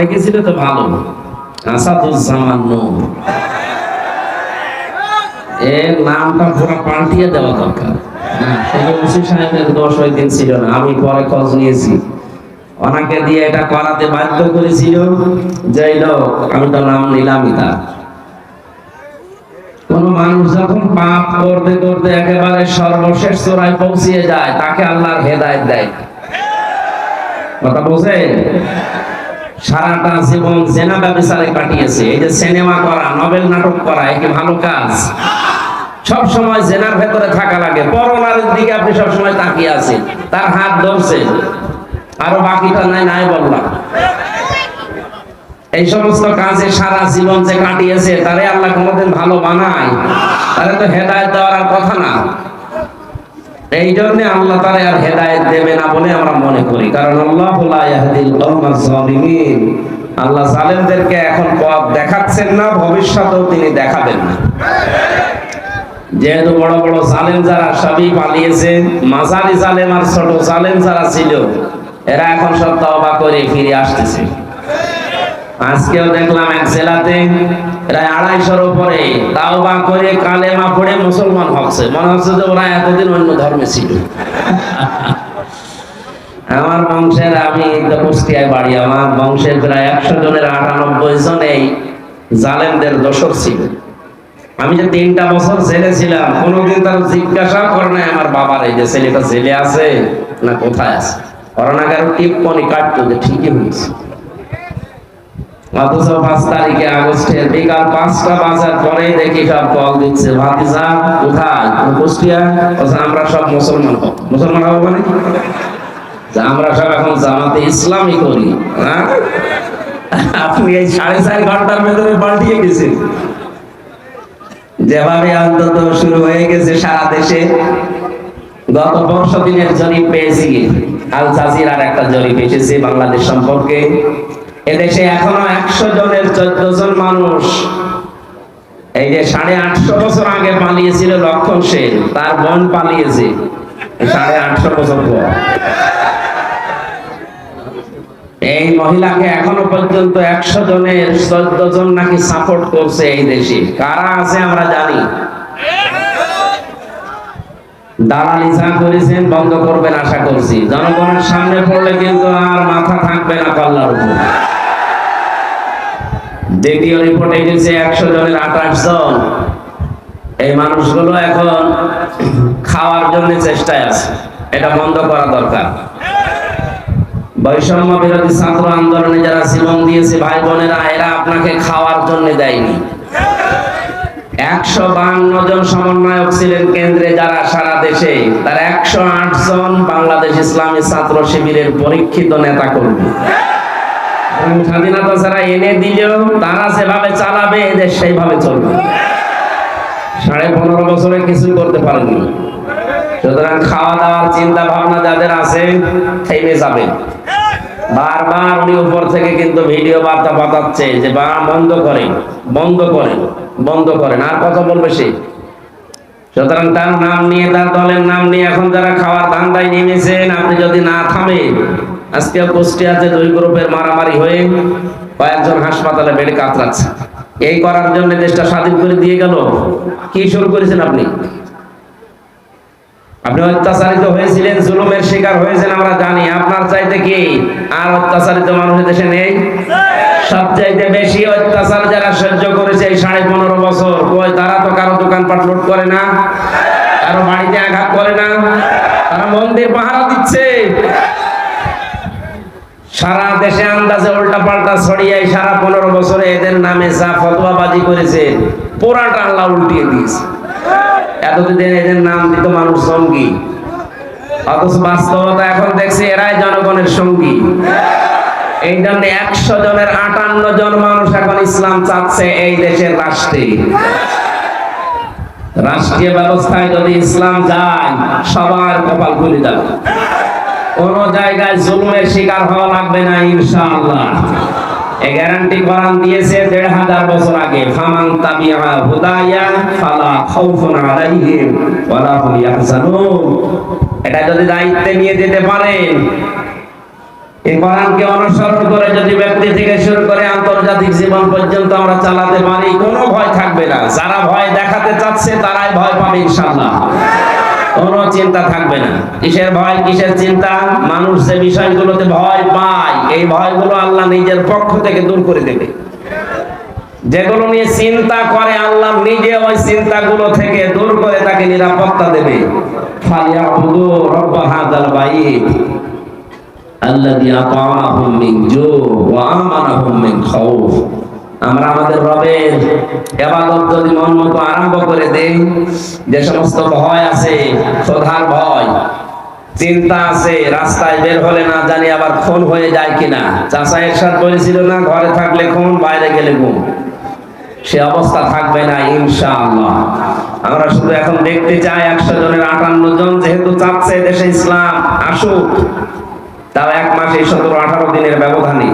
রেখেছিল তো ভালো। এর নামটা পাল্টিয়ে দেওয়া দরকার। কোন মানুষ যখন পাপ করতে করতে একেবারে সর্বশেষ চোরায় পৌঁছিয়ে যায়, তাকে আল্লাহর হেদায়েত দেয়। কথা বলছে সারাটা জীবন জেনা ব্যবসারে কাটিয়েছে। এই যে সিনেমা করা, নভেল নাটক করা একে ভালো কাজ? সব সময় জেনার ভেতরে থাকা লাগে। পরনারের দিকে আপনি সব সময় তাকিয়ে আছেন। তার হাত ধরছে। আরও বাকিটা নাই নাই বললাম। এই সমস্ত কাজে সারা জীবন যে কাটিয়েছে, তারে আল্লাহ কোনোদিন ভালো বানায়। তারে তো হেদায়ত দেওয়ার কথা না। এই জন্য আল্লাহ তারা আর হেদায়ত দেবে না বলে আমরা মনে করি। কারণ আল্লাহ আল্লাহ জালেমদেরকে এখন পথ দেখাচ্ছেন না, ভবিষ্যতেও তিনি দেখাবেন না। যেহেতু বড় বড় জালেম যারা সবই পালিয়েছে, মাঝারি জালেম আর ছোট জালেম যারা ছিল, এরা এখন সব তওবা করে ফিরে আসতেছে। আজকেও দেখলাম এক জেলাতে প্রায় আড়াইশোর উপরে তাওবা করে কালেমা পড়ে মুসলমান হচ্ছে। মনে হচ্ছে যে ওরা এতদিন অন্য ধর্মে ছিল। আমার বংশের, আমি কুষ্টিয়ায় বাড়ি, আমার বংশের প্রায় একশো জনের আটানব্বই জন এই জালেমদের দোষর ছিল। আমি যে তিনটা বছর জেলে ছিলাম, কোনোদিন তার জিজ্ঞাসা করে নাই আমার বাবার এই যে ছেলেটা জেলে আছে না কোথায় আছে। করোনা করোনাকার টিপ্পনি কাটতো যে ঠিকই হয়েছে। অথচ পাঁচ তারিখে আগস্টের বিকাল পাঁচটা বাজার পরে দেখি সব কল দিচ্ছে, ভাতিজা কোথায়? কুষ্টিয়া? আমরা সব মুসলমান মুসলমান মানে? আমরা সব এখন জামাতে ইসলামই করি হ্যাঁ? আপনি এই সাড়ে চার ঘণ্টার ভেতরে পাল্টিয়ে গেছেন। যেভাবে অন্তত শুরু হয়ে গেছে সারা দেশে, গত বর্ষ দিনের জরিপ পেয়েছি। আল জাজিরার একটা জরিপ এসেছে বাংলাদেশ সম্পর্কে। এদেশে এখনও একশো জনের চোদ্দ জন মানুষ। এই যে সাড়ে আটশো বছর আগে পালিয়েছিল লক্ষণ সেন তার বোন পালিয়েছে। সাড়ে আটশো বছর পর। এই মহিলাকে এখনও পর্যন্ত একশো জনের চোদ্দ জন নাকি সাপোর্ট করছে এই দেশে। কারা আছে আমরা জানি। দালালি যা করেছেন, বন্ধ করবেন আশা করছি। জনগণের সামনে পড়লে কিন্তু আর মাথা থাকবে না পাল্লার উপর। দ্বিতীয় রিপোর্টে গেছে, একশো জনের আঠাশ জন। এই মানুষগুলো এখন খাওয়ার জন্য চেষ্টায় আছে। এটা বন্ধ করা দরকার। বৈষম্য বিরোধী ছাত্র আন্দোলনে যারা জীবন দিয়েছে, ভাই বোনেরা, এরা আপনাকে খাওয়ার জন্য দেয়নি। একশো বান্ন জন সমন্বয়ক ছিলেন কেন্দ্রে যারা সারা দেশে। তার একশো আট জন বাংলাদেশ ইসলামী ছাত্র শিবিরের পরীক্ষিত নেতা কর্মী স্বাধীনতা ছাড়া এনে দিলেও তারা যেভাবে চালাবে এদের সেইভাবে চলবে। সাড়ে পনেরো বছরে কিছুই করতে পারেনি সুতরাং খাওয়া দাওয়ার চিন্তা ভাবনা যাদের আছে, থেমে যাবে। বারবার উনি উপর থেকে কিন্তু ভিডিও বার্তা পাঠাচ্ছে যে বা বন্ধ করেন বন্ধ করেন বন্ধ করেন। আর কথা বলবে সে। সুতরাং তার নাম নিয়ে, তার দলের নাম নিয়ে এখন যারা খাওয়ার ধান্দায় নেমেছেন, আপনি যদি না থামেন, আজকে কুষ্টিয়াতে দুই গ্রুপের মারামারি হয়ে কয়েকজন হাসপাতালে বেডে কাতরাচ্ছে। এই করার জন্য দেশটা স্বাধীন করে দিয়ে গেল। কি শুরু করেছেন আপনি? আপনি অত্যাচারিত হয়েছিলেন, জুলুমের শিকার হয়েছেন, আমরা জানি। আপনার চাইতে কি আর অত্যাচারিত মানুষের দেশে নেই? সবচাইতে বেশি অত্যাচার যারা সহ্য করেছে এই সাড়ে পনেরো বছর। কই, তারা তো কারও দোকানপাট লুট করে না? কারও বাড়িতে আঘাত করে না? তারা মন্দির পাহারা দিচ্ছে। সারা দেশে আন্দাজে উল্টা পাল্টা ছড়িয়ে সারা পনেরো বছরে এদের নামে যা ফতোয়াবাজি করেছে পোড়াটা আল্লাহ উল্টিয়ে দিয়েছে। এতদিন এদের নাম দিত মানুষ সঙ্গী অথচ বাস্তবতা এখন দেখছে এরাই জনগণের সঙ্গী। এই জন্য একশো জনের আটান্ন জন মানুষ এখন ইসলাম চাচ্ছে এই দেশের রাষ্ট্রে। রাষ্ট্রীয় ব্যবস্থায় যদি ইসলাম যায়, সবার কপাল খুলে যাবে। কোন জায়গায় জুলুমের শিকার হওয়া লাগবে না, ইনশাআল্লাহ। এই গ্যারান্টি কোরআন দিয়েছে দেড় হাজার বছর আগে, ফামান তাবিয়া হুদায়া ফালা খাউফুন আলাইহিম ওয়ালা হুম ইয়াহজানুন। এটা যদি দায়িত্বে নিয়ে যেতে পারেন এই কোরআনকে অনুসরণ করে যদি ব্যক্তি থেকে শুরু করে আন্তর্জাতিক জীবন পর্যন্ত আমরা চালাতে পারি, কোনো ভয় থাকবে না। যারা ভয় দেখাতে চাচ্ছে, তারাই ভয় পাবে ইনশাআল্লাহ। কোনো চিন্তা থাকবে না। কিসের ভয়, কিসের চিন্তা? মানুষ যে বিষয়গুলোতে ভয় পায়, এই ভয়গুলো আল্লাহ নিজের পক্ষ থেকে দূর করে দেবে। যেগুলো নিয়ে চিন্তা করে, আল্লাহ নিজে ওই চিন্তাগুলো থেকে দূর করে তাকে নিরাপত্তা দেবে। ফালিয়াবুদু রব্ব হাযাল বাইত। মিন জু' ওয়া আমানাহুম মিন খাউফ। আমরা আমাদের রবের ইবাদত যদি মন মতো আরম্ভ করে দেই, যে সমস্ত ভয় আছে ভয়, চিন্তা আছে, রাস্তায় বের হলে না জানি আবার খুন হয়ে যায় কিনা। একসাথ বলেছিল না, ঘরে থাকলে খুন বাইরে গেলে ঘুম। সে অবস্থা থাকবে না, ইনশাআল্লাহ। আমরা শুধু এখন দেখতে চাই একশো জনের আটান্ন জন, যেহেতু চাচ্ছে দেশে ইসলাম, আসুক। তাও এক মাসে সতেরো আঠারো দিনের ব্যবধানে